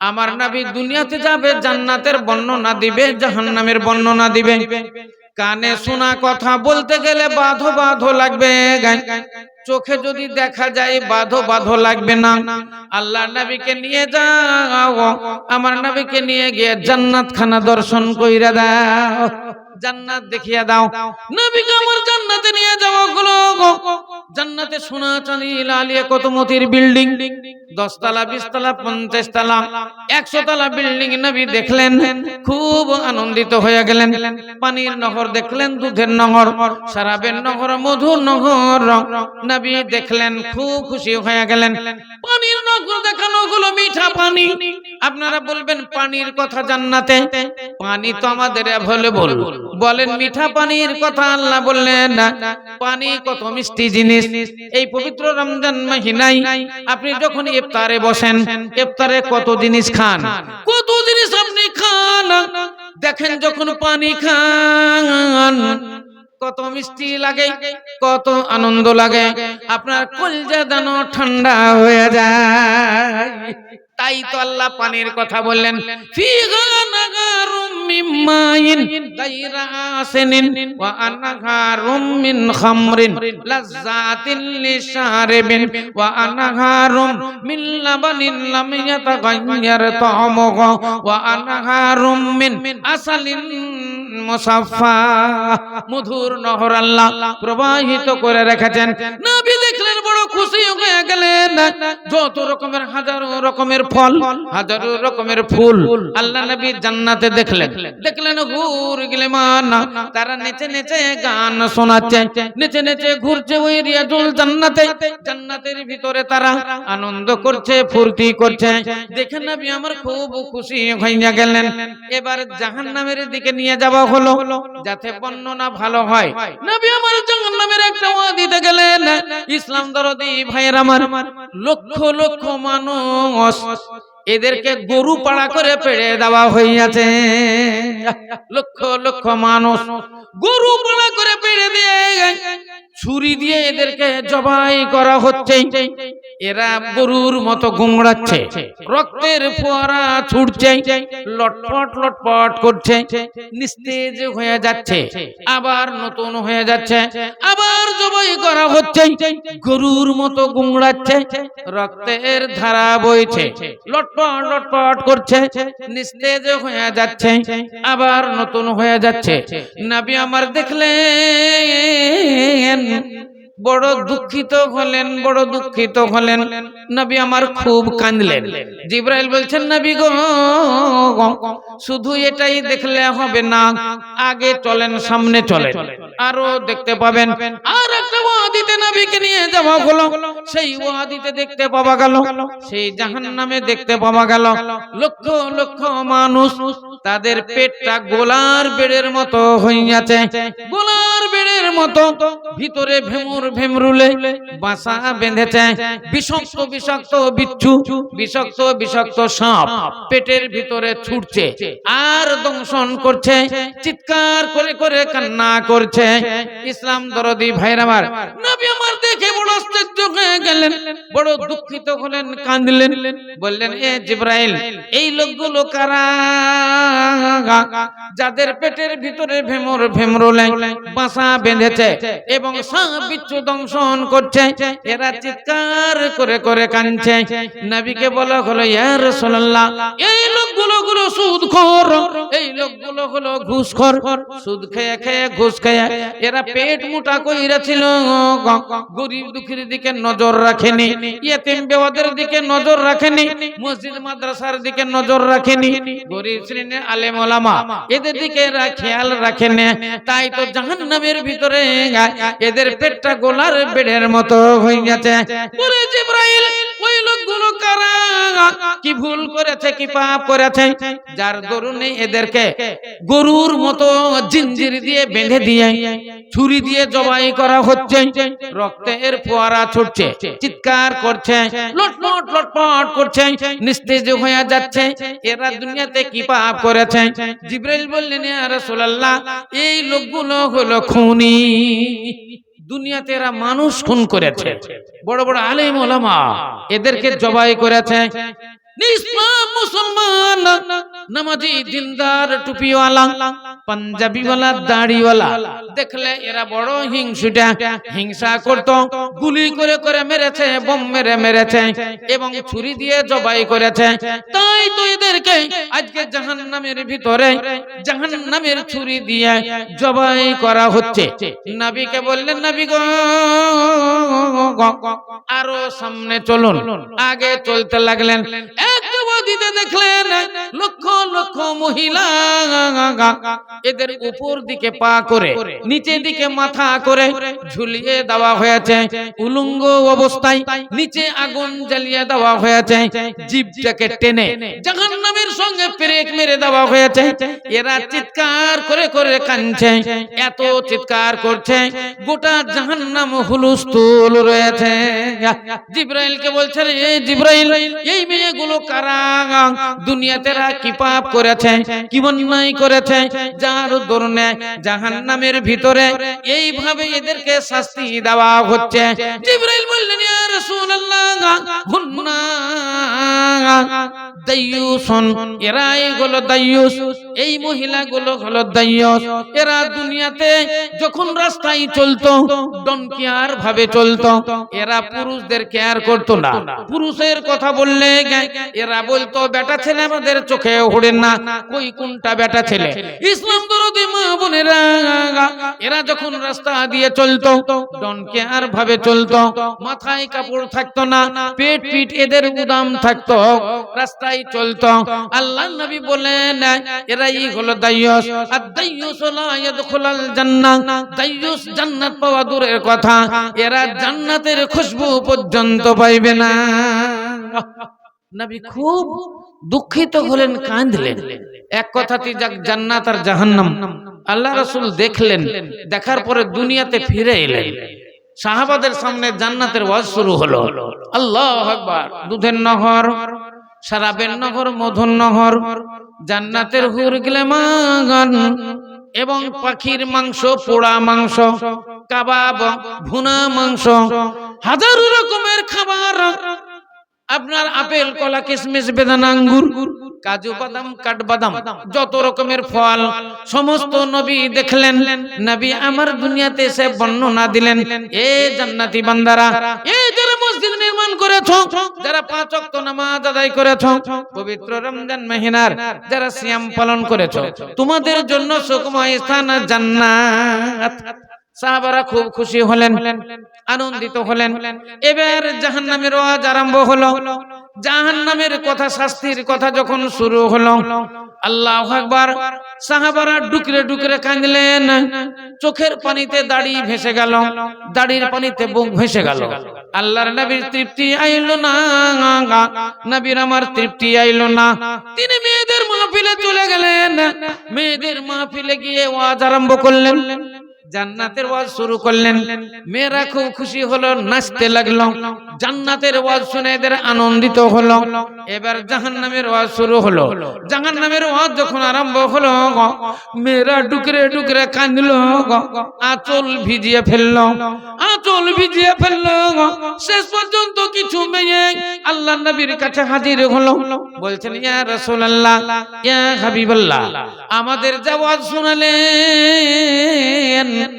আমার নাবি দুনিয়াতে যাবে জান্নাতের বর্ণনা দিবে জাহান্নামের বর্ণনা দিবে। কানে শোনা কথা বলতে গেলে বাধো বাধো লাগবে চোখে যদি দেখা যায় বাধো বাধো লাগবে না। আল্লাহ নবীকে নিয়ে যাও আমার নবীকে নিয়ে গিয়ে জান্নাত খানা দর্শন কইরা দাও। জান্নাত দেখিয়া দাও। নবীকে আমার জান্নাতে নিয়ে যাও গুলো জান্নাতে সোনা চাঁদি, লালিয়া কত মতির বিল্ডিং বিশ তলা পঞ্চাশ তলা একশো তলা বিল্ডিং নবী দেখলেন, খুব আনন্দিত হয়ে গেলেন। পানির নহর দেখলেন, দুধের নহর সারাবের নহর, মধুর নহর। নবী দেখলেন, খুব খুশি হয়ে গেলেন। পানির নহর দেখানো গুলো মিঠা পানি। আপনারা বলবেন, পানির কথা জান্নাতে? পানি তো আমাদের অ্যাভেলেবল বলেন, মিঠা পানির কথা আল্লাহ বললেন না। পানি কত মিষ্টি জিনিস। এই পবিত্র রমজান মাহিনাই আপনি যখন ইফতারে বসেন, ইফতারে কত জিনিস খান? কত জিনিস আপনি খান। দেখেন যখন পানি খান কত মিষ্টি লাগে, কত আনন্দ লাগে। আপনার কলজা দানো ঠান্ডা হয়ে যায়। তাই তো আল্লাহ পানির কথা বললেন আসালিন মুসাফফা। মধুর নহর আল্লাহ প্রবাহিত করে রেখেছেন। নবী দেখলেন বড় খুশি হয়ে গেলেন। যত রকমের হাজারো রকমের ফল, হাজারো রকমের ফুল আল্লাহ নবী জান্নাতে দেখলেন। দেখলেন ঘুর গেলে মানা তারা নেচে নেচে গান শোনাচ্ছে। নেচে নেচে ঘুরছে ওই রিয়াজুল জান্নাতে। জান্নাতের ভিতরে তারা আনন্দ করছে, ফুর্তি করছে। দেখে নবী আমার খুব খুশি হইয়া গেলেন। এবার জাহান্নামের দিকে নিয়ে যাওয়া হলো। যাতে বর্ণনা ভালো হয়। নবী আমার জাহান্নামের একটা ওয়াদিতে গেলেন, ইসলাম দরদি ভাইয়ের আমার লক্ষ লক্ষ মানুষ এদেরকে গরু পাড়া করে পেড়ে দেওয়া হইয়াছে। লক্ষ লক্ষ মানুষ গরু পাড়া করে পেড়ে দিয়ে ছুরি দিয়ে এদেরকে জবাই করা হচ্ছে। এরা গরুর মতো গুমড়াচ্ছে। রক্তের ফোয়ারা ছুটছে। লটপট লটপট করছে। নিস্তেজ হয়ে যাচ্ছে। আবার নতুন হয়ে যাচ্ছে। আবার জবাই করা হচ্ছে। গরুর মতো গুমড়াচ্ছে। রক্তের ধারা বইছে। লটপট লটপট করছে। নিস্তেজ হয়ে যাচ্ছে। আবার নতুন হয়ে যাচ্ছে। নবী আমার দেখলেন বড় দুঃখিত হলেন, বড় দুঃখিত হলেন। নবী আমার খুব কাঁদলেন। জিব্রাইল বলছেন, নবী গো, শুধু এটাই দেখলে হবে না, আগে চলেন, সামনে চলেন। আরও দেখতে পাবেন। আর একটা ওয়াদিতে নবীকে নিয়ে যাওয়া হলো। সেই ওয়াদিতে দেখতে পাওয়া গেল, সেই জাহান্নামে দেখতে পাওয়া গেল। লক্ষ লক্ষ মানুষ তাদের পেটটা গোলার বেড়ের মতো হইয়াছে। গোলার মতো ভিতরে ভেমুর ভেমরুলে বাসা বেঁধেছে। বিষাক্ত বিষাক্ত বিচ্ছু, বিষাক্ত বিষাক্ত সাপ পেটের ভিতরে ছুটছে, আর দংশন করছে, চিৎকার করে করে কান্না করছে। ইসলাম দরদি ভাইরা আমার, নবী আমার দেখে বড় আশ্চর্য হয়ে গেলেন, বড় দুঃখিত হলেন, কাঁদলেন। বললেন, এ জিব্রাইল, এই লোকগুলো কারা? যাদের পেটের ভিতরে ভেমর ভেমরোলে বাসা বেঁধেছে এবং সব বিচ্ছু দংশন করছে। এরা চিৎকার করে করে কানছে নবীকে বলা হলো ইয়া রাসূলুল্লাহ এই লোকগুলো, গুলো সুদখোর এই লোকগুলো হলো ঘুষখোর সুদ খেয়ে খেয়ে ঘুষ খেয়ে এরা পেট মোটা কইরাছিল গরিব দুঃখীর দিকে নজর রাখেনি ইয়েতিম বেওয়াদের দিকে নজর রাখেনি, মসজিদ মাদ্রাসার দিকে নজর রাখেনি, গরিব শ্রেণির আলেম ওলামা এদের দিকে খেয়াল রাখেনি। তাই তো জাহান্নামের ভিতরে এদের পেটটা গোলার বেড়ের মতো হয়ে গেছে। বলে জিব্রাইল কি ভুল করেছে, কি পাপ করেছে, যার দরুনে এদেরকে গরুর মতো জিঞ্জির দিয়ে বেঁধে দিয়ে, ছুরি দিয়ে জবাই করা হচ্ছে রক্তের ফোয়ারা ছুটছে, চিৎকার করছে, লটপট লটপট করছে, নিস্তেজ হয়ে যাচ্ছে, এরা দুনিয়াতে কি পাপ করেছে? জিব্রাইল বললেন রাসূলুল্লাহ, এই লোকগুলো হলো খুনি। দুনিয়াতে এরা মানুষ খুন করেছে। বড় বড় আলেম ওলামা এদেরকে জবাই করেছে। মুসলমান নামাজি দিনদার টুপিওয়ালা, পাঞ্জাবিওয়ালা, দাড়িওয়ালা। দেখলে এরা বড় হিংসুটা, হিংসা করত, গুলি করে করে মেরেছে, বোম মেরে মেরেছে এবং ছুরি দিয়ে জবাই করেছে। তাই তো এদেরকে আজকে জাহান্নামের ভিতরে, জাহান্নামের ছুরি দিয়ে জবাই করা হচ্ছে। নবীকে বললেন, নবী গো, আরও সামনে চলুন। আগে চলতে লাগলেন। এক দিতে দেখলেন লক্ষ লক্ষ মহিলা এদের উপর দিকে পা করে নিচের দিকে মাথা করে ঝুলিয়ে দেওয়া হয়েছে, উলঙ্গ অবস্থায় নিচে আগুন জ্বালিয়ে দেওয়া হয়েছে, জীবটাকে টেনে জাহান্নামের সঙ্গে পেরেক মেরে দেওয়া হয়েছে, এরা চিৎকার করে করে কাঁদছে, এত চিৎকার করছে, গোটা জাহান্নাম হুলুস্থুল রয়েছে। জিব্রাইলকে বলছে, রে জিব্রাইল, এই মেয়েগুলো কারা? দুনিয়াতে কি পাপ করেছে, কি অন্যায় করেছে, যার ধরনে জাহান নামের ভিতরে এইভাবে এদেরকে শাস্তি দেওয়া হচ্ছে। জিব্রাইল বললেন, ইয়া রাসূলুল্লাহ হুন্না দাইয়ুসন এরা এইগুলো দাইয়ুস এই মহিলাগুলো হলো দাইয়ুস এরা দুনিয়াতে যখন রাস্তায় চলতো ডন কেয়ার ভাবে চলতো। এরা পুরুষদের কেয়ার করতো না। পুরুষের কথা বললে এরা বলতো বেটা ছেলে আমাদের চোখে ওড়ে না। কই কোনটা বেটা ছেলে? ইসলাম মা বোনেরা এরা যখন রাস্তা দিয়ে চলতো ডন কেয়ার ভাবে চলতো। মাথায় কাপড় থাকতো না পেট পিট এদের উদাম থাকতো। রাস্তায় চলতো। আল্লাহ নবী বলেন এরাই হলো দাইয়ুস আর দাইয়ুস লা ইয়াদখুলাল জান্নাহ। দাইয়ুস জান্নাত পাওয়া দূরের কথা। এরা জান্নাতের খুশবু পর্যন্ত পাইবে না। নবী খুব দুঃখিত হলেন কাঁদলেন। এক কথাতে যাক জান্নাত আর জাহান্নাম। আল্লাহ রাসূল দেখলেন দেখার পরে দুনিয়াতে ফিরে এলেন। সাহাবাদের সামনে জান্নাতের ওয়াজ শুরু হলো। আল্লাহ আকবার। দুধের নহর সারাবের নহর মধুর নহর। জান্নাতের হুর গেলে মাগান এবং পাখির মাংস, পোড়া মাংস, কাবাব, ভুনা মাংস, হাজারো রকমের খাবার। আপনার আপেল, কলা, কিশমিশ, বেদানা, আঙ্গুর, কাজু বাদাম, কাঠবাদাম, যত রকমের ফল, সমস্ত নবী দেখলেন। নবী আমার দুনিয়াতে এসে বর্ণনা দিলেন, এ জান্নাতি বান্দারা, এ মসজিদ নির্মাণ করেছ, যারা পাঁচ ওয়াক্ত নামাজ আদায় করেছ, পবিত্র রমজান মহিনার যারা সিয়াম পালন করেছ, তোমাদের জন্য সুখময় স্থান জান্নাত। সাহাবারা খুব খুশি হলেন, আনন্দিত হলেন। এবার জাহান্নামের ওয়াজ আরম্ভ হলো। জাহান্নামের কথা, শাস্তির কথা যখন শুরু হলো, আল্লাহ আকবার, সাহাবারা ডুকরে ডুকরে কাঁদলেন। চোখের পানিতে দাড়ি ভেসে গেল, দাড়ির পানিতে বুক ভেসে গেল। আল্লাহর নবীর তৃপ্তি আইলো না, নবীর আমার তৃপ্তি আইলো না। তিনি মেয়েদের মাহফিলে চলে গেলেন। মেয়েদের মাহফিলে গিয়ে ওয়াজ আরম্ভ করলেন। জান্নাতের ওয়াজ শুরু করলেন। মেয়েরা খুব খুশি হলো, নাচতে লাগল। জান্নাতের ওয়াজ শুনে এদের আনন্দিত হলো। এবার জাহান্নামের ওয়াজ শুরু হলো। জাহান্নামের ওয়াজ যখন আরম্ভ হলো মেয়েরা ডুকরে ডুকরে কাঁদলো আঁচল ভিজিয়ে ফেলল। আঁচল ভিজিয়ে ফেলল শেষ পর্যন্ত কিছু মেয়ে আল্লাহ নবীর কাছে হাজির হলো। বলছেন, ইয়া রাসূলুল্লাহ, ইয়া হাবিবাল্লাহ, আমাদের যা ওয়াজ শোনালেন என்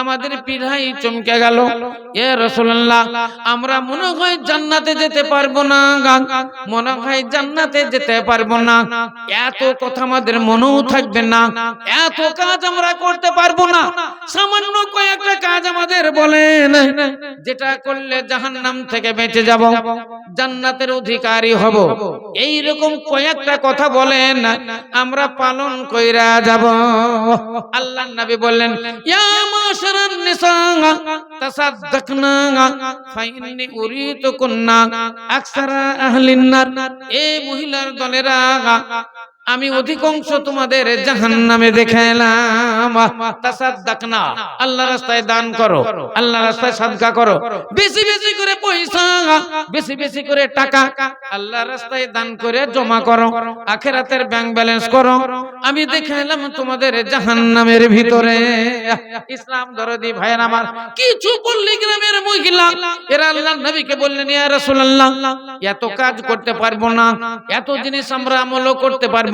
আমাদের পিড়াই চমকে গেল। এ রসুল্লাহ আমরা মনে হয় জান্নাতে যেতে পারব না মনে হয় জান্নাতে যেতে পারব না। এত কথা আমাদের মনেও থাকবে না। এত কাজ আমরা করতে পারব না। সামান্য কয়েকটা কাজ আমাদের বলেন যেটা করলে জাহান্নাম থেকে বেঁচে যাব। জান্নাতের অধিকারী হব। এই রকম কয়েকটা কথা বলেন আমরা পালন কইরা যাব। আল্লাহ নবী বললেন ইয়া মাশারান নিসা তাসাদদাকনা ফাইন্নি উরিতুকুন্না আকসারা আহলিন নার এই মহিলার দলেরা আমি অধিকাংশ তোমাদের জাহান নামে দেখে আল্লাহ রাস্তায় দান করো, আল্লাহ রাস্তায় সাদকা করো। বেশি বেশি করে পয়সা, বেশি বেশি করে টাকা আল্লাহ রাস্তায় দান করে জমা করো, আখেরাতের ব্যাংক ব্যালেন্স করো। আমি দেখে এলাম তোমাদের জাহান নামের ভিতরে। ইসলাম দরদি ভাইয়ের আমার কিছু পল্লী গ্রামের মহিলা, এরা আল্লাহ নবীকে বললেন এত কাজ করতে পারব না, এত জিনিস আমরা আমলও করতে পারব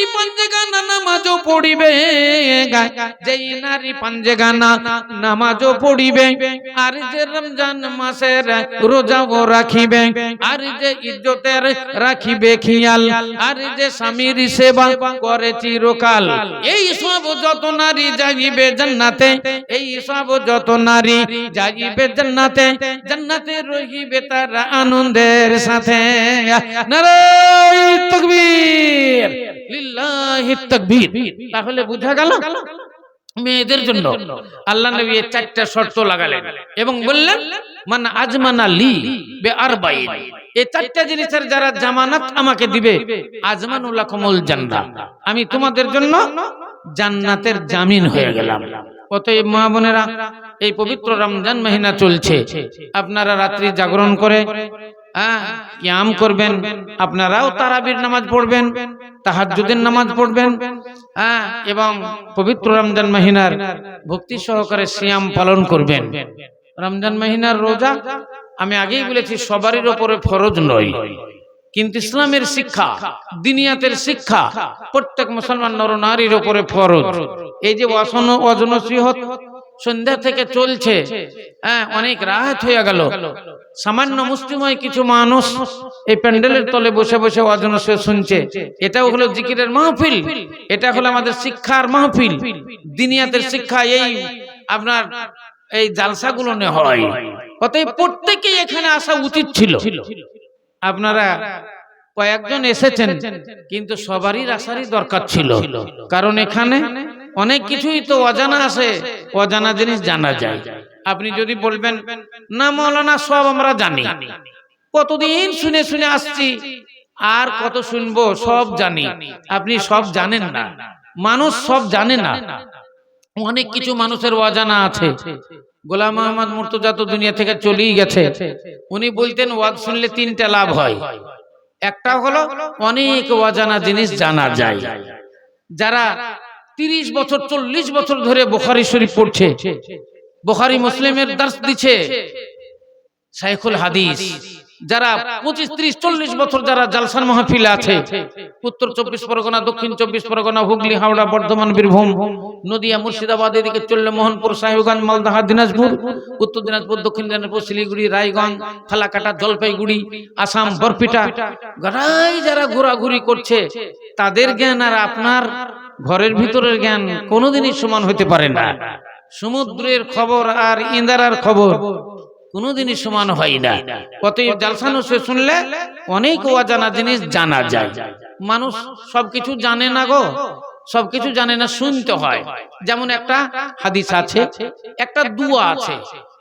নারী পাঞ্জে গানা নামাজও পড়িবে যেই নারী পাঞ্জে গানা নামাজও পড়িবে আর যে রমজান মাসের রোজাও রাখিবে আর যে ইজ্জতের রাখিবে খিয়াল আর যে স্বামীর সেবা করে চিরকাল এই সব যত নারী যাইবে জান্নাতে, এই সব যত নারী যাইবে জান্নাতে জান্নাতে রহিবে তারা আনন্দের সাথে। নারায়ে তাকবীর। লিল্লাহি। তাকবীর তাহলে বুঝা গেল? মেয়েদের জন্য আল্লাহ নবী চারটা শর্ত লাগালেন এবং বললেন, মান আজমানা লি বে আরবাইন এই চারটা জিনিসের যারা জামানত আমাকে দিবে, আজমানুল লাকুমুল জান্নাহ। আমি তোমাদের জন্য জান্নাতের জামিন হয়ে গেলাম। অতএব মা বোনেরা, এই পবিত্র রমজান মহিনা চলছে। আপনারা রাত্রি জাগরণ করে হ্যাঁ করবেন। আপনারাও তারাবির নামাজ পড়বেন। তাহাজ্জুদের নামাজ পড়বেন হ্যাঁ এবং পবিত্র রমজান মহিনার ভক্তি সহকারে সিয়াম পালন করবেন। রমজান মহিনার রোজা, আমি আগেই বলেছি, সবারই ওপরে ফরজ নয়। কিন্তু ইসলামের শিক্ষা, দিনিয়াতের শিক্ষা, প্রত্যেক মুসলমান নর নারীর ওপরে ফরজ। এই যে অসন অজনসিহত সন্ধ্যা থেকে চলছে। হ্যাঁ অনেক রাত হয়ে গেল। সামান্য মুসলিময় কিছু মানুষ এই প্যান্ডেলের তলে বসে বসে অজনসে শুনছে। এটাও হলো জিকিরের মাহফিল। এটা হলো আমাদের শিক্ষার মাহফিল। দিনিয়াতের শিক্ষা এই আপনার এই জালসাগুলো হয়। অতএব প্রত্যেকেই এখানে আসা উচিত ছিল। আপনারা কয়েকজন এসেছেন, কিন্তু সবারই আসারই দরকার ছিল। কারণ এখানে অনেক কিছুই তো অজানা আছে অজানা জিনিস জানা যায়। আপনি যদি বলবেন না মৌলানা সব আমরা জানি। কতদিন শুনে শুনে আসছি আর কত শুনব সব জানি। আপনি সব জানেন না। মানুষ সব জানে না। অনেক কিছু মানুষের অজানা আছে। গোলাম মোহাম্মদ মুর্তজা তো দুনিয়া থেকে চলেই গেছে। উনি বলতেন ওয়াজ শুনলে তিনটা লাভ হয়। একটা হলো অনেক অজানা জিনিস জানা যায়। যারা তিরিশ বছর চল্লিশ বছর ধরে বোখারি শরীফ পড়ছে। বোখারি মুসলিমের দার্স দিচ্ছে। শাইখুল হাদিস। যারা পঁচিশ, ত্রিশ, চল্লিশ বছর যারা জালসান মাহফিল আছে, উত্তর চব্বিশ পরগনা, দক্ষিণ চব্বিশ পরগনা, হুগলি, হাওড়া, বর্ধমান, বীরভূম, নদিয়া, মুর্শিদাবাদ, এদিকে চললে মোহনপুর, সাহেবগঞ্জ মালদাহা দিনাজপুর, উত্তর দিনাজপুর, দক্ষিণ দিনাজপুর, শিলিগুড়ি, রায়গঞ্জ, ফালাকাটা, জলপাইগুড়ি, আসাম, বরপিটা, গাড়াই যারা ঘোরাঘুরি করছে, তাদের জ্ঞান আর আপনার ঘরের ভিতরের জ্ঞান কোনোদিনই সমান হতে পারে না। সমুদ্রের খবর আর ইন্দারার খবর কোনোদিনই সমান হয় না। অতএব জালসানো সে শুনলে অনেক অজানা জিনিস জানা যায়। মানুষ সবকিছু জানে না গো, সবকিছু জানে না, শুনতে হয়। যেমন একটা হাদিস আছে, একটা দুয়া আছে।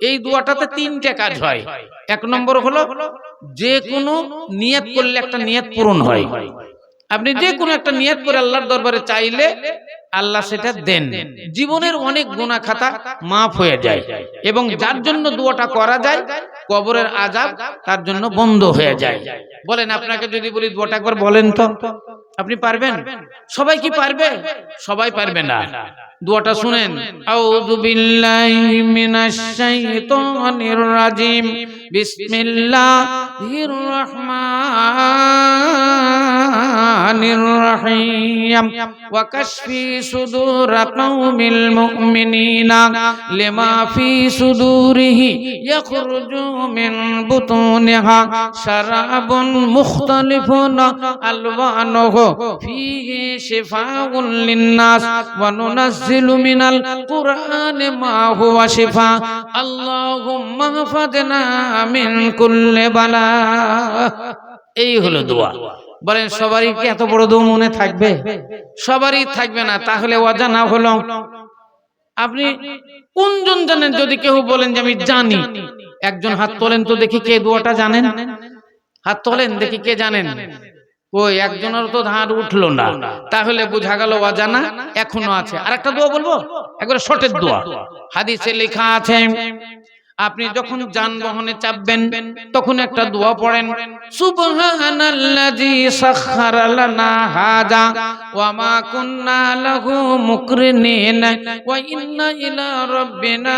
এই দুয়াটাতে তিনটে কাজ হয়। এক নম্বর হলো যে কোনো নিয়ত করলে একটা নিয়ত পূরণ হয়। আপনি যে কোনো একটা নিয়ত করে আল্লাহর দরবারে চাইলে আল্লাহ সেটা দেন। জীবনের অনেক গুণা খাতা মাফ হয়ে যায়। এবং যার জন্য দুয়াটা করা যায় কবরের আজাব তার জন্য বন্ধ হয়ে যায়। বলেন আপনাকে যদি বলি দুয়াটা একবার বলেন তো? আপনি পারবেন? সবাই কি পারবে? সবাই পারবে না। দুয়াটা শুনেন। আউযু বিল্লাহি মিনাশ শাইতানির রাজিম। বিসমিল্লাহির রহমানির রহিম। ওয়া কাশফি সুদুর কওমিল মুমিনিনা লিমা ফি সুদুরিহি ইয়াখরুজু মিন বুতুনিহা শারাবুন মুখতালিফুন আলওয়ানুহু ফিহি শিফাউন লিন-নাস। ওয়া নুনাজ নাজিলু মিনাল কুরআনে মা হুয়া শিফা আল্লাহুম্মা মিন কুল্লি বালা এই হলো দোয়া। বলেন, সবারই কি এত বড় দোয়া মনে থাকবে? সবারই থাকবে না, তাহলে অজানা হলো। আপনি কোনজন জানেন, যদি কেউ বলেন যে আমি জানি? একজন হাত তোলেন তো দেখি কে দোয়াটা জানেন। হাত তোলেন, দেখি কে জানেন। ওই একজনের তো ধার উঠল না। তাহলে বোঝা গেল অজানা, এখনও আছে। আর একটা দোয়া বলব? একবারে শর্টের দোয়া। হাদিসে লেখা আছে, আপনি যখন যানবাহনে চাপবেন, তখন একটা দোয়া পড়েন, সুবহানাল্লাযী সাখখারা লানা ওয়া মা কুন্না লাহু মুকরিনিন ওয়া ইন্না ইলা রাব্বিনা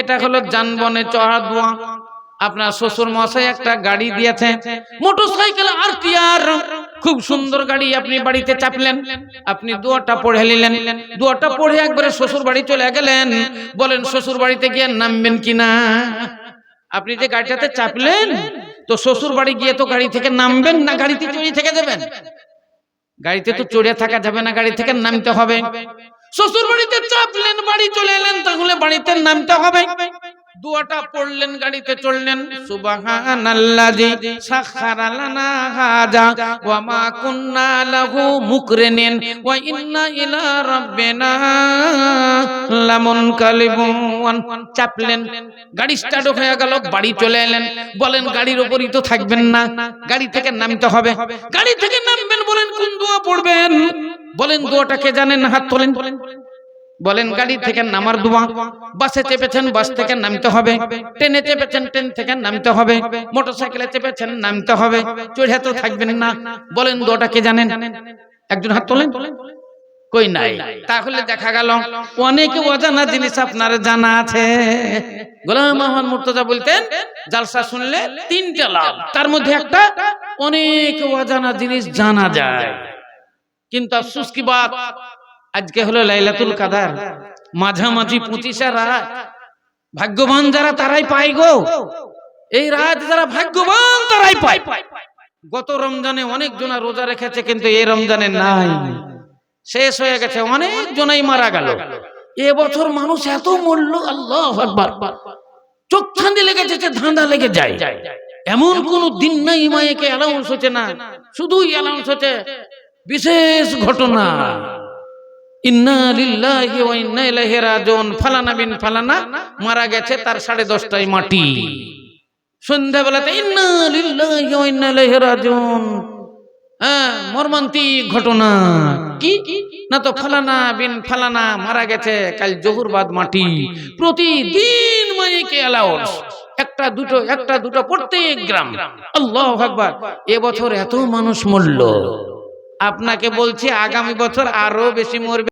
এটা হলো যানবাহনে চড়া দোয়া। আপনার শ্বশুর মশাই একটা গাড়ি দিয়েছে মোটরসাইকেল আর টিয়ার খুব সুন্দর গাড়ি আপনি বাড়িতে চাপলেন, আপনি দুয়াটা পড়ে নিলেন দুয়াটা পড়ে একবারে শ্বশুর বাড়ি চলে গেলেন, বলেন শ্বশুর বাড়িতে গিয়ে নামবেন কিনা আপনি যে গাড়িটাতে চাপলেন, তো শ্বশুর বাড়ি গিয়ে তো গাড়ি থেকে নামবেন না, গাড়িতে চড়ে থেকে দেবেন গাড়িতে তো চড়ে থাকা যাবে না, গাড়ি থেকে নামতে হবে। শ্বশুর বাড়িতে চাপলেন, বাড়ি চলে এলেন, তাহলে বাড়িতে নামতে হবে। দুয়াটা পড়লেন গাড়িতে চললেন সুবহানাল্লাযী সাখখারা লানা হাযা ওয়া মা কুন্না লাহু মুকরিনিন ওয়া ইন্না ইলা রাব্বিনা লামুনকালিবুন। চাপলেন গাড়ি স্টার্ট হয়ে গেল বাড়ি চলে এলেন। বলেন গাড়ির উপরই তো থাকবেন না গাড়ি থেকে নামতে হবে। গাড়ি থেকে নামবেন বলেন কোন দোয়া পড়বেন? বলেন দোয়াটাকে জানেন হাত তোলেন। বলেন গাড়ি থেকে নামার দোয়া বাসে চেপেছেন বাস থেকে নামতে হবে ট্রেনে চেপেছেন ট্রেন থেকে নামতে হবে মোটরসাইকেলে চেপেছেন নামতে হবে চড়ে তো থাকবেন না। বলেন দোয়াটা কে জানেন? একজন হাত তোলেন? কই নাই? তাহলে দেখা গেল অনেক অজানা জিনিস আপনার জানা আছে। গোলাম মোহাম্মদ মুর্তজা বলতেন জালসা শুনলে তিনটা লাভ। তার মধ্যে একটা অনেক অজানা জিনিস জানা যায়। কিন্তু আফসুস কি বাত আজকে হলো লাইলাতুল কাদার। মাঝামাঝি পঁচিশে রাত। ভাগ্যবান যারা তারাই পায় গো। এই রাত যারা ভাগ্যবান তারাই পায়। গত রমজানে অনেক জনা রোজা রেখেছে, কিন্তু এই রমজানে নাই। শেষ হয়ে গেছে, অনেক জনাই মারা গেল। এবছর মানুষ এত মরল, আল্লাহ চোখ ছান্দি লেগে যেতে ধাঁধা লেগে যায়। এমন কোন দিন নাই, মায়েকে অ্যালাউন্স হচ্ছে না। শুধুই অ্যালাউন্স হচ্ছে। বিশেষ ঘটনা। ফালানা ফালানা মারা গেছে তার সাড়ে দশটায় মাটি। হ্যাঁ মারা গেছে, কাল জহুর বাদ মাটি। প্রতিদিন একটা দুটো একটা দুটো প্রত্যেক গ্রাম। আল্লাহ আকবার। এবছর এত মানুষ মরল। আপনাকে বলছি আগামী বছর আরও বেশি মরবে।